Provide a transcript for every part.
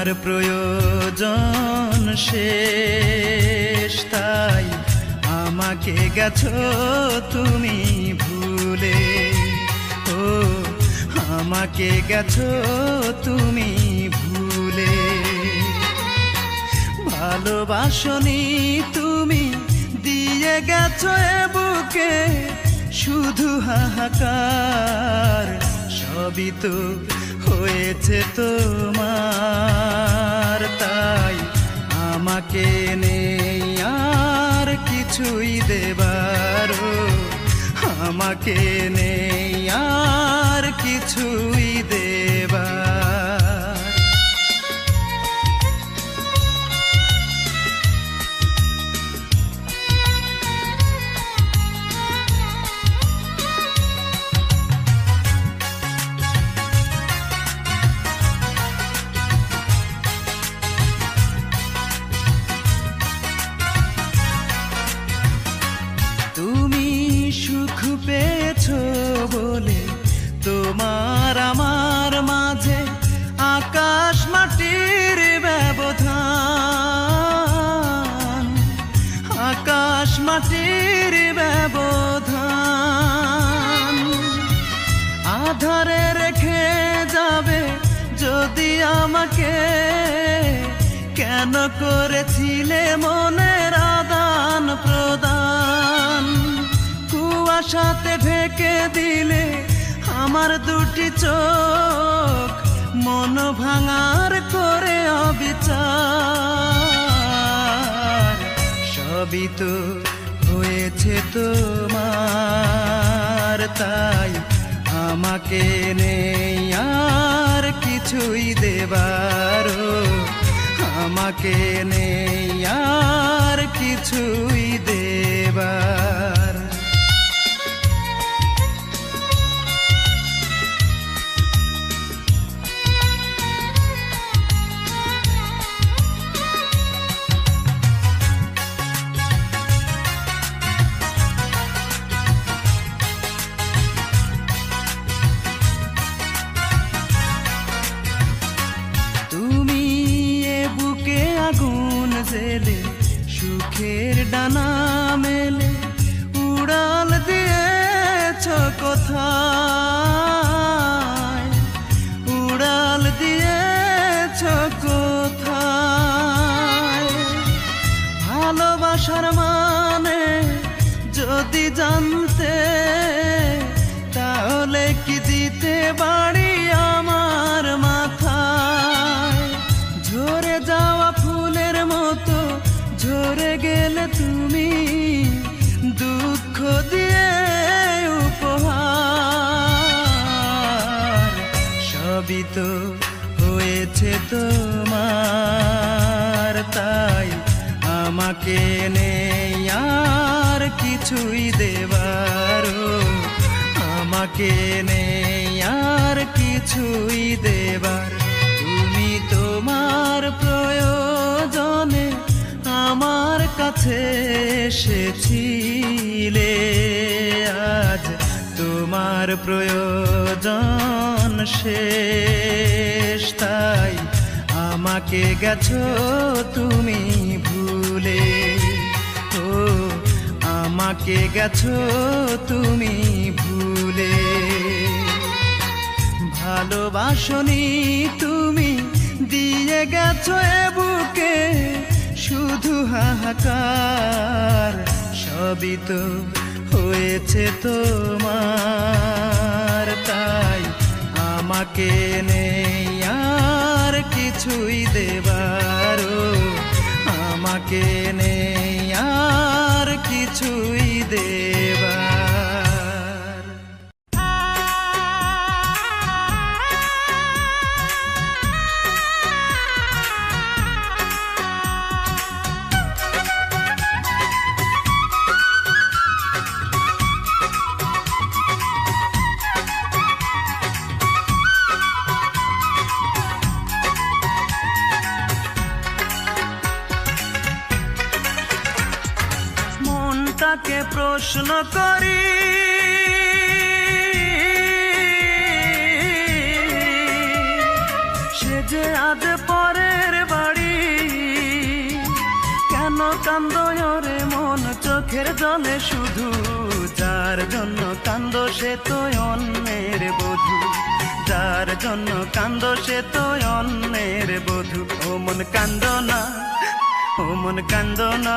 তোমার প্রয়োজন শেষ, তাই আমাকে গেছো তুমি ভুলে। ও, আমাকে গেছো তুমি ভুলে। ভালোবাসনি তুমি, দিয়ে গেছো এ বুকে শুধু হাহাকার। সবই তো হয়েছে তোমার তাই আমাকে নেই আর কিছুই দেবার। আমাকে নেই আর কিছুই দেবার। সুখ পেয়েছ বলে তোমার আমার মাঝে আকাশ মাটির ব্যবধান। আকাশ মাটির ব্যবধান। আধারে রেখে যাবে যদি আমাকে, কেন করেছিলে মনের আদান প্রদান কুয়াশাতে ঢেকে দিলে আমার দুটি চোখ মন ভাঙার করে অবিচার। সবই তো হয়েছে তোমার, তাই আমাকে নেই আর কিছুই দেবারও আমাকে নেই আর কিছুই দেবার। আমাকে নেই আর কিছুই দেবারও আমাকে নেই আর কিছুই দেবার। তুমি তোমার প্রয়োজনে আমার কাছে এসেছিলে। আজ তোমার প্রয়োজন শেষ, তাই আমাকে গেছো তুমি ভুলে ও, আমাকে গেছো তুমি ভুলে। ভালোবাসনি তুমি, দিয়ে গেছো এ বুকে। শুধু হাহাকার, সবই তো হয়েছে তোমার। তাই আমাকে নেই আর কিছুই দেবারও আমাকে নেই আর কিছুই দেবার করি সে যে আজ পরের বাড়ি, কেন কান্দরে মন? চোখের জলে শুধু যার জন্য কান্দ সে তো অন্যের বধু। যার জন্য কান্দ সে তো অন্যের বধূ। ও মন কান্দ না, ও মন কান্দ না।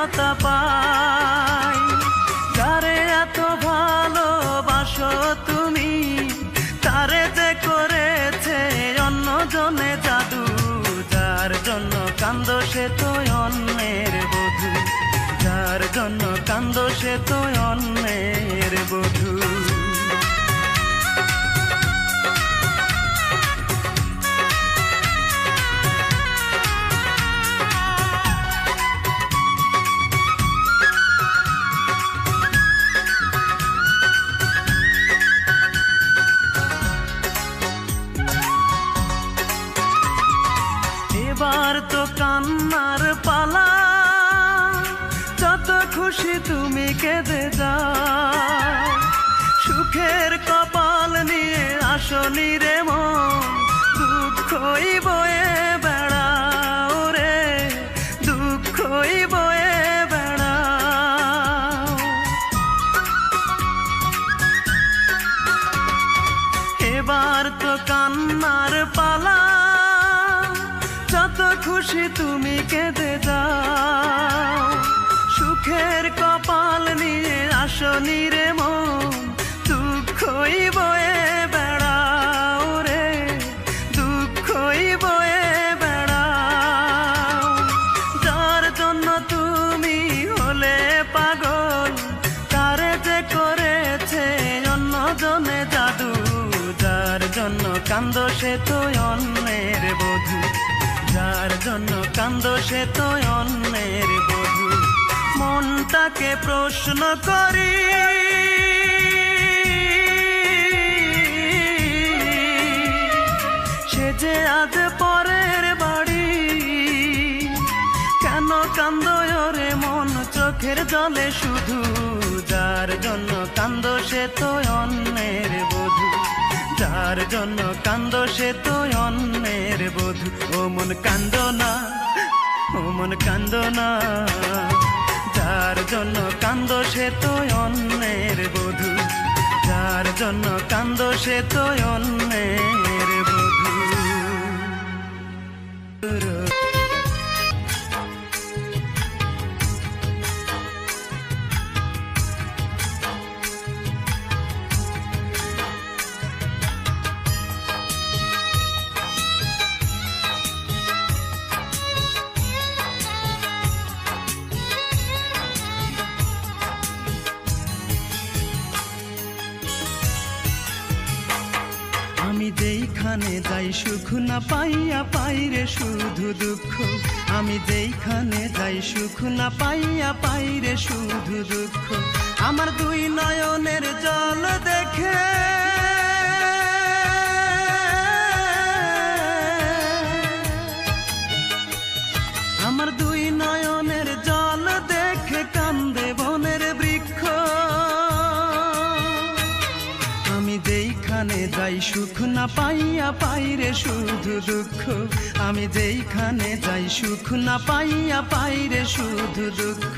স্বাধীনতা পাই। যারে এত ভালোবাসো তুমি, তারে যে করেছে অন্য জনে জাদু, যার জন্য কান্দ সে তো অন্যের বধূ, যার জন্য কান্দ সে তো অন্যের বধূ। এবার তো কান্নার পালা। যত খুশি তুমি কেঁদে যাও। সুখের কপাল নিয়ে আসনি রে মন, দুঃখই বয়ে জন্য কান্দ সে তো অন্যের বধূ। মনটাকে প্রশ্ন করি। সে যে আজ পরের বাড়ি, কেন কান্দ রে মন চোখের জলে শুধু? যার জন্য কান্দ সে তো অন্যের বধূ। যার জন্য কান্দ সে তো অন্যের বধূ। ও মন কান্দ না। মন কান্দ না যার জন্য কান্দ সে তো অন্যের বধূ, যার জন্য কান্দ সে তো অন্যের বধূ। না পাইয়া পাই রে শুধু দুঃখ। আমি যেইখানে যাই, সুখ না পাইয়া পাই রে শুধু দুঃখ। আমার দুই নয়নের জল দেখে যাই সুখ না পাইয়া পাই রে শুধু দুঃখ। আমি যেইখানে যাই, সুখ না পাইয়া পাই রে শুধু দুঃখ।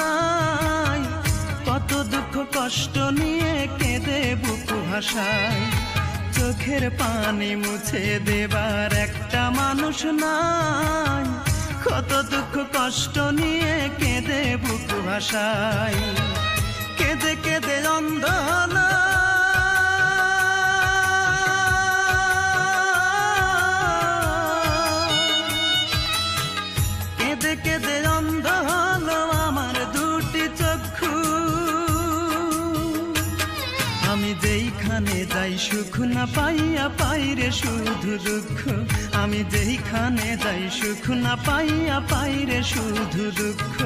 নাই। কত দুঃখ, কষ্ট নিয়ে কেঁদে বুকু ভাষায় চোখের পানি মুছে দেবার একটা মানুষ নাই। কত দুঃখ, কষ্ট নিয়ে কেঁদে বুকু ভাষায় কেঁদে কেঁদে অন্ধ কেঁদে কেঁদে অন্ধ যেইখানে যাই সুখ না পাইয়া পাইরে শুধু দুঃখ। আমি যেইখানে যাই সুখ না পাইয়া পাইরে শুধু দুঃখ।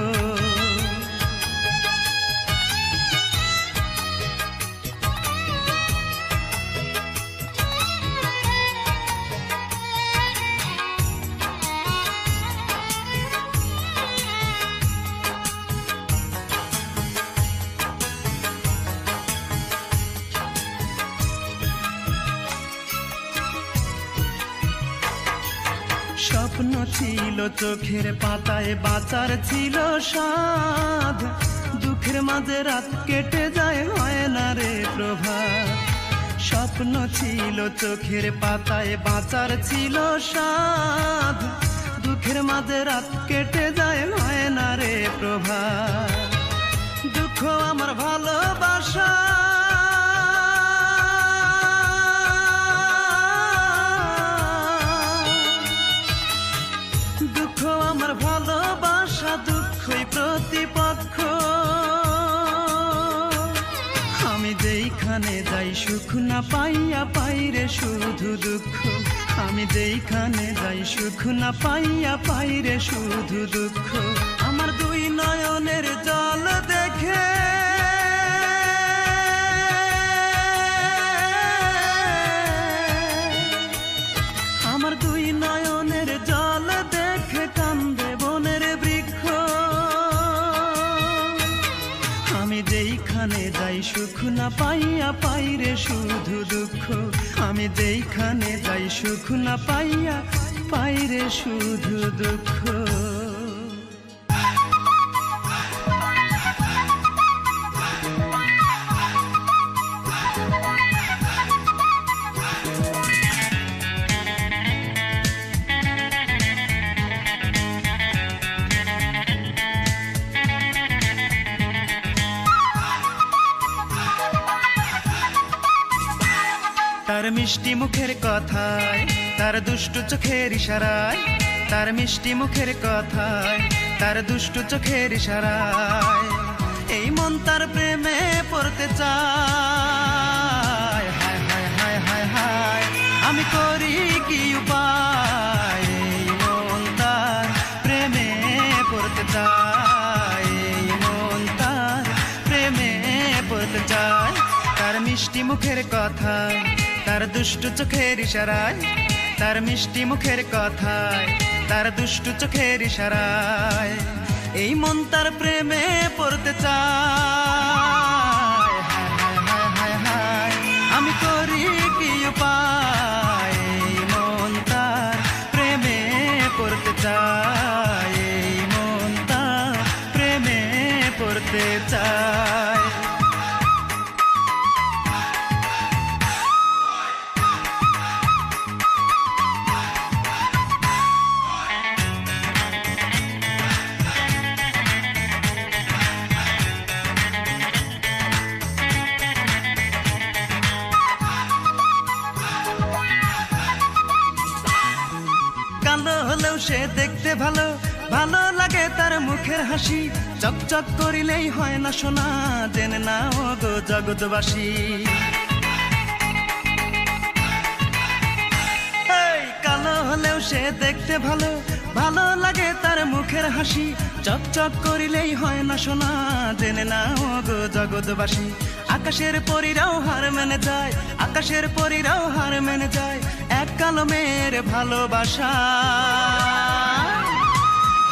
স্বপ্ন ছিল, চোখের পাতায় বাঁচার ছিল সাধ দুঃখের মাঝে রাত কেটে যায়, হয় না রে প্রভা। স্বপ্ন ছিল, চোখের পাতায় বাঁচার ছিল সাধ দুঃখের মাঝে রাত কেটে যায়, হয় না রে প্রভা। দুঃখ আমার ভালোবাসা। আমার ভালোবাসা দুঃখই প্রতিপক্ষ। আমি যেইখানে যাই, সুখ না পাইয়া পাইরে শুধু দুঃখ। আমি যেইখানে যাই, সুখ না পাইয়া পাইরে শুধু দুঃখ। যেইখানে যাই সুখ না পাইয়া পাইরে শুধু দুঃখ। আমি যেইখানে যাই সুখ না পাইয়া পাইরে শুধু দুঃখ। তার মিষ্টি মুখের কথায়, তার দুষ্টু চোখের ইশারায়, তার মিষ্টি মুখের কথায়, তার দুষ্টু চোখের ইশারায়, এই মন তার প্রেমে পড়তে চায়। হায় হায় হায় হায় হায়, আমি করি কি উপায়? এই মন তার প্রেমে পড়তে চায়। এই মন তার প্রেমে পড়তে চায়, তার মিষ্টি মুখের কথায় তার দুষ্টু চোখের ইশারায়, তার মিষ্টি মুখের কথায়, তার দুষ্টু চোখের ইশারায়, এই মন তার প্রেমে পড়তে চায়। সে দেখতে ভালো ভালো লাগে তার মুখের হাসি। চকচক করিলেই হয় না সোনা, জেনে না ও গো জগৎবাসী। কালো হলেও সে দেখতে ভালো ভালো লাগে তার মুখের হাসি। চক চক করিলেই হয় না শোনা জেনে না ও গো জগৎবাসী, আকাশের পরিরাও হার মেনে যায়, আকাশের পরিরাও হার মেনে যায়, এক কালো মেয়ের ভালোবাসা।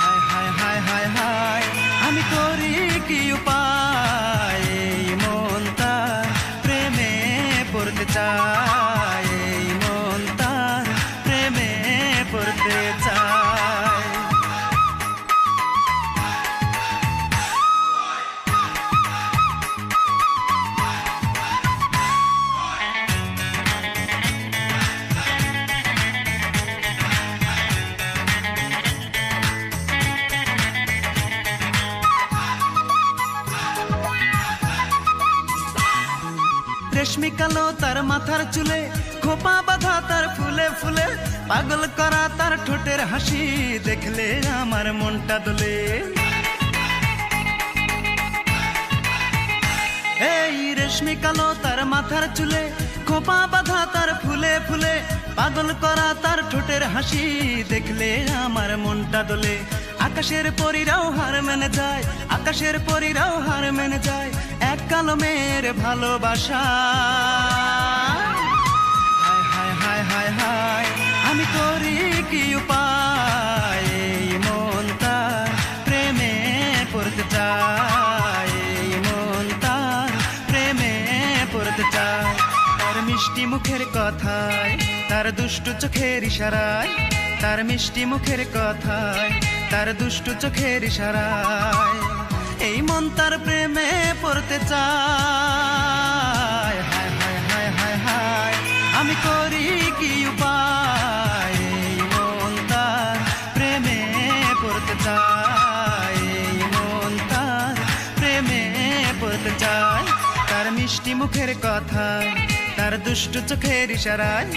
হায় হায় হায় হায় হায়, আমি করি কি উপায়? মন তার প্রেমে পড়তে চায় কালো তার মাথার চুলে, খোপা বাঁধা তার ফুলে ফুলে, পাগল করা তার ঠোঁটের হাসি দেখলে আমার মনটা দোলে। এই রেশমি কালো তার মাথার চুলে, খোপা বাঁধা তার ফুলে ফুলে, পাগল করা তার ঠোঁটের হাসি দেখলে আমার মনটা দোলে। আকাশের পরিরাও হার মেনে যায়, আকাশের পরিরাও হার মেনে যায়, এক কালো মেয়ের ভালোবাসা। হায় হায় হায় হায় হায়, আমি করি কি উপায়? এই মন তার প্রেমে পড়তে চায়। এই মন তার প্রেমে পড়তে চায়। তার মিষ্টি মুখের কথায়, তার দুষ্টু চোখের ইশারায়, তার মিষ্টি মুখের কথায় তার দুষ্টু চোখের ইশারায় এই মন তার প্রেমে পড়তে চায়। হায় হায় হায় হায় হায়, আমি করি কি উপায়? এই মন তার প্রেমে পড়তে চায়। এই মন তার প্রেমে পড়তে চায়। তার মিষ্টি মুখের কথা, তার দুষ্টু চোখের ইশারায়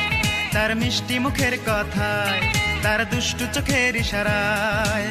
তার মিষ্টি মুখের কথায় তার দুষ্টু চোখের ইশারায়।